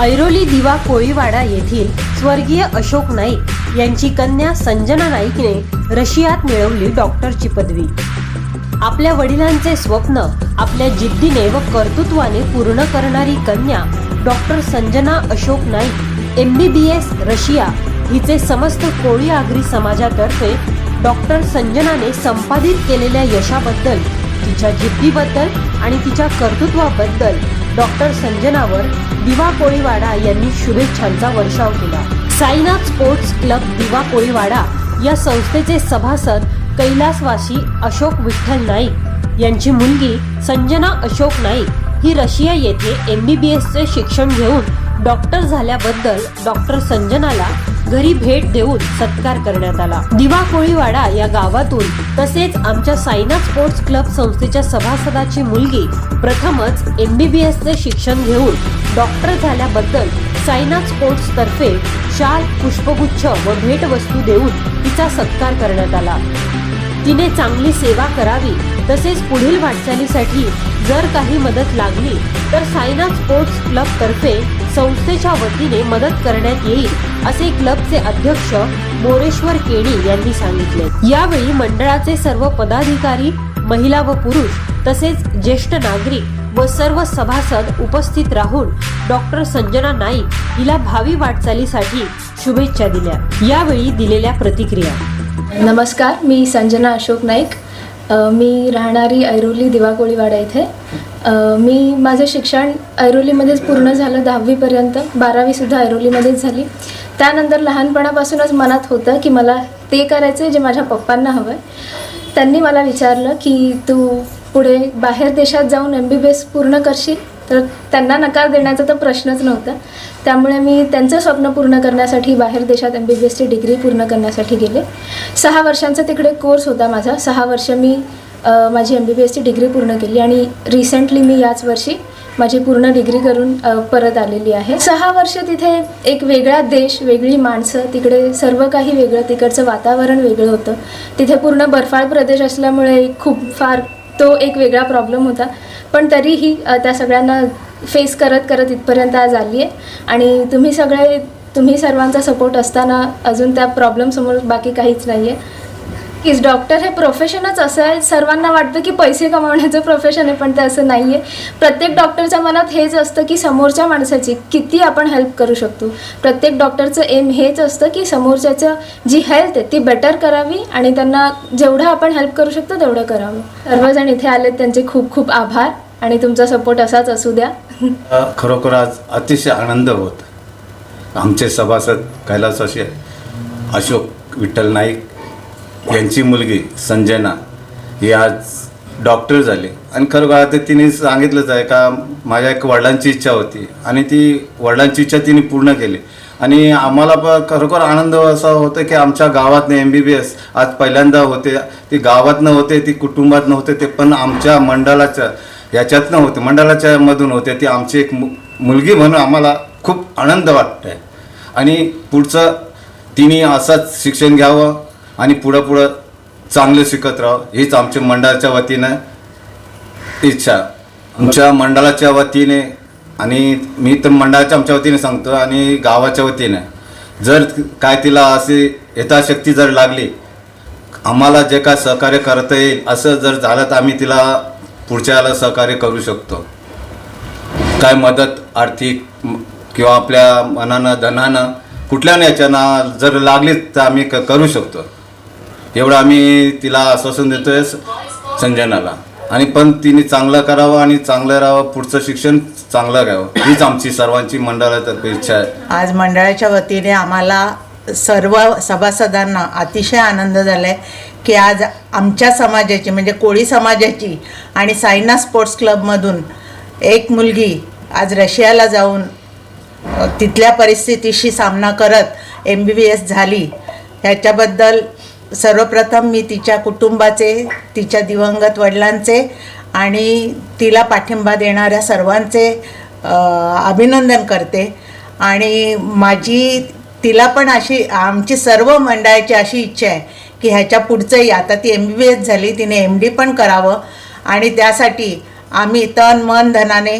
ऐरोली दिवा कोळीवाडा येथील स्वर्गीय अशोक नाईक यांची कन्या संजना नाईकने रशियात मिळवली डॉक्टरची पदवी. आपल्या वडिलांचे स्वप्न आपल्या जिद्दीने व कर्तृत्वाने पूर्ण करणारी कन्या doctor Sanjana Ashok Naik M B B S Russia हिचे समस्त कोळी आगरी समाजातर्फे डॉक्टर संजनाने संपादित केलेल्या यशाबद्दल तिच्या जिद्दीबद्दल आणि तिच्या कर्तृत्वाबद्दल डॉक्टर संजनावर दिवा कोळीवाडा यांनी शुभेच्छांचा वर्षाव केला. साईनाथ स्पोर्ट्स क्लब दिवा कोळीवाडा या संस्थेचे सभासद कैलासवासी अशोक विठ्ठल नाईक यांची मुलगी संजना अशोक नाईक ही रशिया येथे एम बी बी एसचे शिक्षण घेऊन डॉक्टर झाल्याबद्दल डॉक्टर संजनाला घरी भेट देऊन सत्कार करण्यात आला. दिवा कोळीवाडा या गावातून तसेच आमच्या साईनाथ स्पोर्ट्स क्लब संस्थेच्या सभासदाची मुलगी प्रथमच एम बी बी एसचे शिक्षण घेऊन डॉक्टर झाल्याबद्दल साईनाथ स्पोर्ट्स तर्फे शाल पुष्पगुच्छ व भेटवस्तू देऊन तिचा सत्कार करण्यात आला. तिने चांगली सेवा करावी तसेच पुढील वाटचालीसाठी जर काही मदत लागली तर साईनाथ स्पोर्ट्स क्लब तर्फे संस्थेच्या वतीने मदत करण्यात येईल असे क्लबचे अध्यक्ष मोरेश्वर केणी यांनी सांगितले. यावेळी मंडळाचे सर्व पदाधिकारी महिला व पुरुष तसेच ज्येष्ठ नागरिक व सर्व सभासद उपस्थित राहून डॉक्टर संजना नाईक हिला भावी वाटचालीसाठी शुभेच्छा दिल्या. यावेळी दिलेल्या प्रतिक्रिया. नमस्कार मी संजना अशोक नाईक. मी राहणारी ऐरोली दिवाकोळीवाडा इथे. मी माझं शिक्षण ऐरोलीमध्येच पूर्ण झालं दहावीपर्यंत. बारावीसुद्धा ऐरोलीमध्येच झाली. त्यानंतर लहानपणापासूनच मनात होतं की मला ते करायचं आहे जे माझ्या पप्पांना हवं आहे त्यांनी मला विचारलं की तू पुढे बाहेर देशात जाऊन एम बी बी एस पूर्ण करशील? तर त्यांना नकार देण्याचा तर प्रश्नच नव्हता. त्यामुळे मी त्यांचं स्वप्न पूर्ण करण्यासाठी बाहेर देशात एम बी बी एसची डिग्री पूर्ण करण्यासाठी गेले. सहा वर्षांचा तिकडे कोर्स होता माझा. सहा वर्ष मी माझी एम बी बी एसची डिग्री पूर्ण केली आणि रिसेंटली मी याच वर्षी माझी पूर्ण डिग्री करून परत आलेली आहे. सहा वर्ष तिथे एक वेगळा देश वेगळी माणसं तिकडे सर्व काही वेगळं तिकडचं वातावरण वेगळं होतं. तिथे पूर्ण बर्फाळ प्रदेश असल्यामुळे खूप फार तो एक वेगळा प्रॉब्लेम होता. पण तरीही त्या सगळ्यांना फेस करत करत इथपर्यंत आज आली आहे आणि तुम्ही सगळे तुम्ही सर्वांचा सपोर्ट असताना अजून त्या प्रॉब्लेमसमोर बाकी काहीच नाही आहे की डॉक्टर हे प्रोफेशनच असं आहे सर्वांना वाटतं की पैसे कमावण्याचं प्रोफेशन आहे पण ते असं नाही आहे प्रत्येक डॉक्टरच्या मनात हेच असतं की समोरच्या माणसाची किती आपण हेल्प करू शकतो. प्रत्येक डॉक्टरचं एम हेच असतं की समोरच्याचं जी हेल्थ आहे ती बेटर करावी आणि त्यांना जेवढं आपण हेल्प करू शकतो तेवढं करावं. सर्वजण इथे आलेत त्यांचे खूप खूप आभार आणि तुमचा सपोर्ट असाच असू द्या. खरोखर आज अतिशय आनंद होत. आमचे सभासद कैलासवासी अशोक विठ्ठल नाईक यांची मुलगी संजना ही आज डॉक्टर झाली. आणि खरोखर आता तिने सांगितलंच आहे का माझ्या एक वडिलांची इच्छा होती. आणि ती वडिलांची इच्छा तिने पूर्ण केली. आणि आम्हाला पण खरोखर आनंद असा होता की आमच्या गावातनं एम बी बी एस आज पहिल्यांदा होते. ती गावातनं होते ती कुटुंबात नव्हते ते पण आमच्या मंडळाच्या याच्यातनं होते. मंडळाच्या मधून होते. ती आमची एक मु मुलगी म्हणून आम्हाला खूप आनंद वाटत आहे आणि पुढचं तिने असंच शिक्षण घ्यावं. आणि पुढं पुढं चांगलं शिकत राहावं हीच आमच्या मंडळाच्या वतीनं इच्छा. आमच्या मंडळाच्या वतीने आणि मी तर मंडळाच्या आमच्या वतीने सांगतो आणि गावाच्या वतीनं. जर काय तिला अशी यथाशक्ती जर लागली आम्हाला जे काय सहकार्य करता येईल असं जर झालं तर आम्ही तिला पुढच्या याला सहकार्य करू शकतो. काय मदत आर्थिक किंवा आपल्या मनानं धनानं कुठल्या याच्यानं जर लागली तर आम्ही क करू शकतो. एवढं आम्ही तिला आश्वासन देतोय संजनाला. आणि पण तिने चांगलं करावं आणि चांगलं राहावं पुढचं शिक्षण चांगलं घ्यावं. हीच आमची सर्वांची मंडळातर्फे इच्छा आहे. आज मंडळाच्या वतीने आम्हाला सर्व सभासदांना अतिशय आनंद झाला आहे की आज आमच्या समाजाची म्हणजे कोळी समाजाची आणि साईना स्पोर्ट्स क्लबमधून एक मुलगी आज रशियाला जाऊन तिथल्या परिस्थितीशी सामना करत एम बी बी एस झाली. ह्याच्याबद्दल सर्वप्रथम मी तिच्या कुटुंबाचे तिच्या दिवंगत वडिलांचे आणि तिला पाठिंबा देणाऱ्या सर्वांचे अभिनंदन करते. आणि माझी तिला पण अशी आमची सर्व मंडळाची अशी इच्छा आहे की ह्याच्या पुढचंही आता ती एम बी बी एस झाली तिने एम डी पण करावं. आणि त्यासाठी आम्ही तन मन धनाने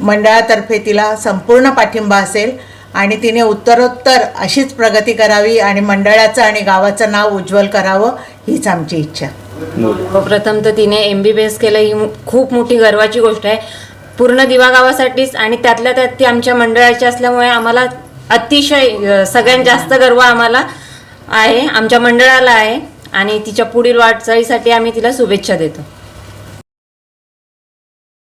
मंडळातर्फे तिला संपूर्ण पाठिंबा असेल. आणि तिने उत्तरोत्तर अशीच प्रगती करावी आणि मंडळाचं आणि गावाचं नाव उज्ज्वल करावं हीच आमची इच्छा. प्रथम तर तिने एम बी बी एस केलं ही खूप मोठी गर्वाची गोष्ट आहे. पूर्ण दिवा गावासाठीच आणि त्यातल्या त्यात ती आमच्या मंडळाची असल्यामुळे आम्हाला अतिशय सगळ्यात जास्त गर्व आम्हाला आहे आमच्या मंडळाला आहे. आणि तिच्या पुढील वाटचाळीसाठी आम्ही तिला शुभेच्छा देतो.